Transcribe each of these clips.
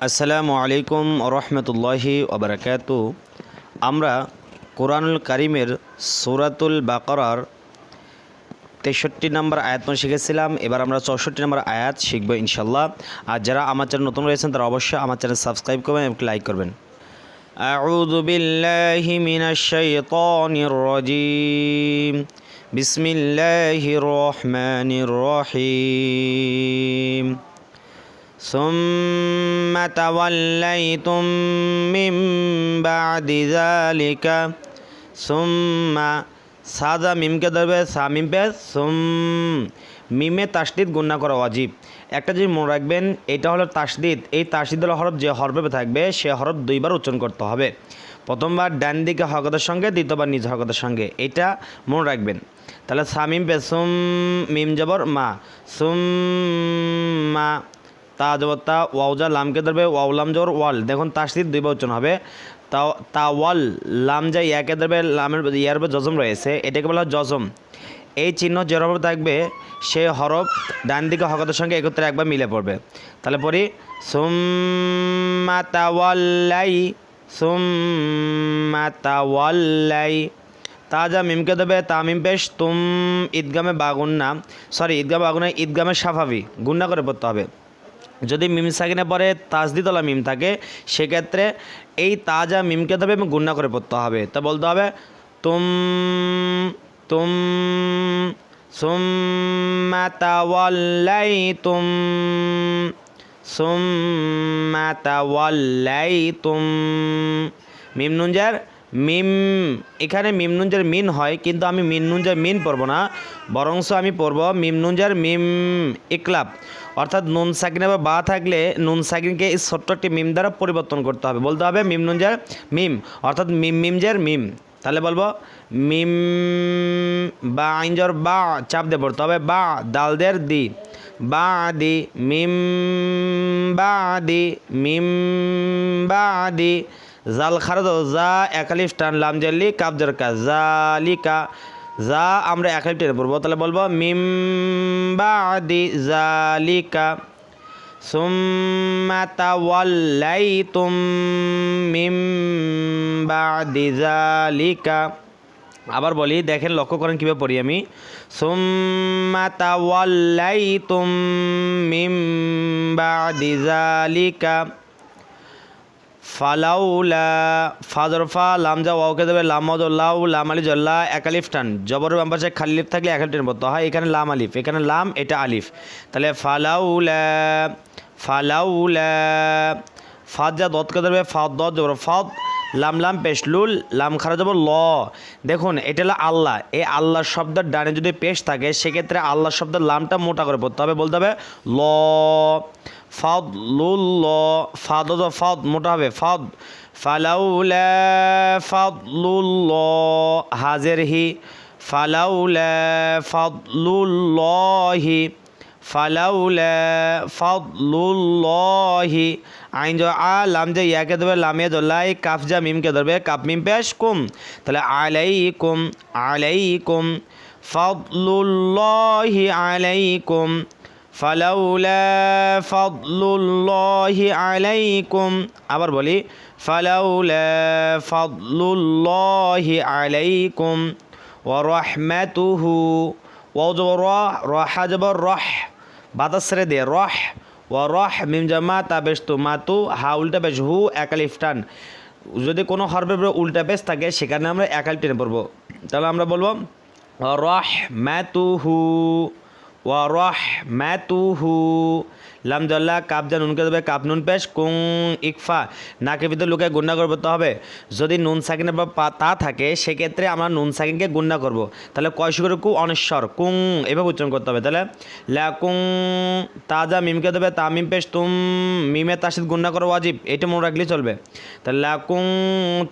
আসসালামু আলাইকুম রহমতুল্লাহি ওবরাকাত আমরা কোরআনুল কারিমের সূরাতুল বাকরার তেষট্টি নম্বর আয়াত পর্যন্ত শিখেছিলাম এবার আমরা চৌষট্টি নম্বর আয়াত শিখবো ইনশাল্লাহ আর যারা আমার চ্যানেল নতুন রয়েছেন তারা অবশ্যই আমার চ্যানেল সাবস্ক্রাইব করবেন এবং লাইক করবেন أعوذ بالله من الشيطان الرجيم بسم الله الرحمن الرحيم ثم توليتم من بعد ذلك ثم সাদা মিমকে ধরবে সা মিম পে সুম মিমে তাসদিদ গুণনা করা অজীব একটা জিনিস মনে রাখবেন এটা হলো তাসদিদ এই তাসদিদ হরফ যে হরফে থাকবে সে হরফ দুইবার উচ্চারণ করতে হবে প্রথমবার ডান দিকে হকতের সঙ্গে দ্বিতীয়বার নিজ হকতের সঙ্গে এটা মনে রাখবেন তাহলে সামিম পে সুম মিম জবর মা সুম মা তা জবর তা ওয়াউজা লামকে ধরবে ওয়াউলাম জবর ওয়াল। দেখুন তাসদিদ দুইবার উচ্চারণ হবে। তা তা ওয়াল, লাম যা ইয়াকে ধরবে, লামের ইয়ার জজম রয়েছে। এটাকে বলা হয় জজম। এই চিহ্ন যে হরফ থাকবে, সে হরফ ডান দিকে হকতের সঙ্গে একত্রে একবার মিলে পড়বে। তাহলে পড়ি, সুম্মা তাওয়াল্লাই সুম্মা তাওয়াল্লাই তাজা মিমকে দেবে তামিম পেশ, তুম ঈদগামে বাগুন্না। সরি, ঈদগামে বাগুন্না, ঈদগামে সাফাবি গুন্না করে পড়তে হবে। যদি মিম সাকিনে পরে তাজদিতলা মিম থাকে, সেক্ষেত্রে এই তাজা মিমকে দেবে এবং গুন্না করে পড়তে হবে। তা বলতে হবে, তুম তুম সুম্মা তাওয়াল্লাইতুম সুম্মা তাওয়াল্লাইতুম মিম নুনজার, মিম, এখানে মিম মিন হয়, কিন্তু আমি মিন মিন পড়ব না, বরংস আমি পড়ব মিম মিম ইকলাব। অর্থাৎ নুন সাকিনে বা বা থাকলে নুন সাকিনকে এই ছোট্ট একটি মিম দ্বারা পরিবর্তন করতে হবে। বলতে হবে মিম নুনজার মিম, অর্থাৎ মিম মিমজার মিম। তাহলে বলব মিম বা আইনজর বা, চাপ দিয়ে পড়তে হবে। বা দালদের দি। বা দি, মিম বা দি, মিম বা দি। জাল খারদ জা, একালিফ টান, লাম জাল্লি কাপ জরকা জালিকা যা আমরা একালিফ টেনে পড়ব। তাহলে বলব, মিম বা দি জালিকা, সুম্মা তাওয়াল্লাইতুম, মিম বাদি জালিকা। আবার বলি, দেখেন, লক্ষ্য করেন কীভাবে পড়ি আমি। সুম্মা তাওয়াল্লাইতুম, মিম বাদি জালিকা। ফালাউলা ফাজর ফা লামজা ওয়াওকে দেবে, লাম মদ, লাউ, লাম আলি জল্লা এক আলিফ টান। জবর বাম পাশে খালি লিফ থাকলে এক আলিফ টান পড়তে হয়। এখানে লাম আলিফ, এখানে লাম, এটা আলিফ। তাহলে ফালাউলা ফালাউলা, ফাদ যা দতকে দেবে, ফাদ, দত, জবর, ফাদ, লাম লাম পেশলুল লাম, খারা যাব ল। দেখুন, এটা হলো আল্লাহ। এই আল্লাহ শব্দের ডানে যদি পেশ থাকে, সেক্ষেত্রে আল্লাহ শব্দের লামটা মোটা করে পড়তে হবে, বলতে হবে ল। ফাদ লুল ল ফাদ ফাদ মোটা হবে, ফাদ। ফালাউলা ফাদলুল হাজের হি। ফালাউলা ফাদলুল্লাহি ফালাউলা ফাদলুল্লাহি। আইন যে আ, লাম যে ইয়াকে ধরবে, লামে দোল্লাই কাফ যা মিমকে ধরবে কাপ মিম পেশ কুম। তাহলে আলাইকুম আলাইকুম। ফাদলুল্লাহি আলাইকুম। ফালাউলা ফাদলুল্লাহি আলাইকুম আবার বলি ফালাউলা ফাদলুল্লাহি আলাইকুম ওয়া রাহমাতুহু ওয়া রাহা জবর রহ বাতাস ছেড়ে দিয়ে রহ ওয়া রহ মিম জামা তা বেশ তো মাতু হা উল্টা বেশ হু একালিফ টান। যদি কোনো হরফের উপরে উল্টা বেশ থাকে, সেখানে আমরা একালিফ টেনে পড়ব। তাহলে আমরা বলব রহ ম্যাতুহু ওয়ারহমাতুহু লামজাল্লাহ কাপ যা নুনকে দেবে কাপ নুন পেশ, কুং, ইকফা। নাকে ভিতরে লুকে গুন্ডা করতে হবে। যদি নুন সাকিনের বা তা থাকে, সেক্ষেত্রে আমরা নুন সাকিনকে গুন্ডা করব। তাহলে কয় করে কু? অনেশ্বর। কুং, এভাবে উচ্চারণ করতে হবে। তাহলে ল্যাকুং তা তাজা মিমকে দেবে তা মিম পেশ, তুম, মিমে তার সাথে গুন্ডা করা ওয়াজিব। এটা মনে রাখলেই চলবে। তাহলে ল্যাকুং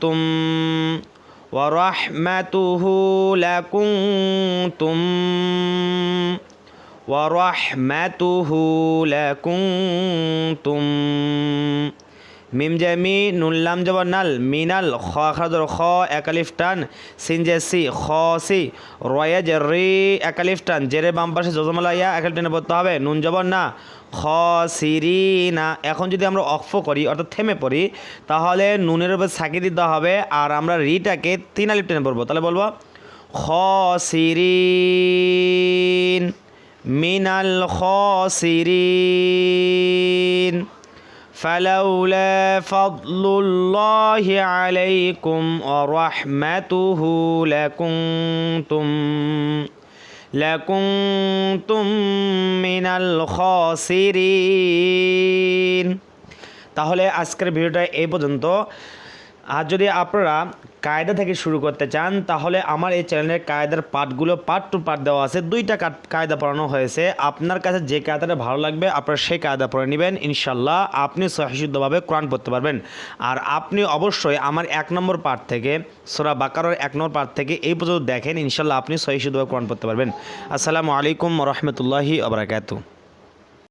তুম ওয়ারহমাতুহু ম্যাতুহু ল্যাকুং তুম ورحمته لكنتم মিম জামি নুল্লাম জবর নাল মিনাল খ খাদর খ একালিফ টান সিনজে সি খ সি রয়ে যে রি একালিফ টান জেরে বাম পাশে জজমালা ইয়া একালিফ টেনে পড়তে হবে নুন জবর না খসিরিনা এখন যদি আমরা অক্ফ করি অর্থাৎ থেমে পড়ি তাহলে নুনের উপর সাকি দিতে হবে আর আমরা রিটাকে তিন আলিপ টেনে পড়বো তাহলে বলবো খসিরিন মিনাল খসিরিন فلولا فضل الله عليكم ورحمته لكنتم لكنتم من الخاسرين তাহলে আজকের ভিডিওটা এই পর্যন্ত আর যদি আপনারা কায়দা থেকে শুরু করতে চান, তাহলে আমার এই চ্যানেলের কায়দার পার্টগুলো পার্ট টু পার্ট দেওয়া আছে। দুইটা কায়দা পড়ানো হয়েছে। আপনার কাছে যে কায়দাটা ভালো লাগবে, আপনারা সেই কায়দা পড়ে নেবেন। ইনশাল্লাহ আপনি সহিশুদ্ধভাবে কোরআন পড়তে পারবেন। আর আপনি অবশ্যই আমার এক নম্বর পার্ট থেকে, সোরা বাকারের এক নম্বর পার্ট থেকে এই পর্যন্ত দেখেন ইনশাল্লাহ আপনি সহিশুদ্ধভাবে কোরআন পড়তে পারবেন। আসসালামু আলাইকুম রহমতুল্লাহি আবরাকাতু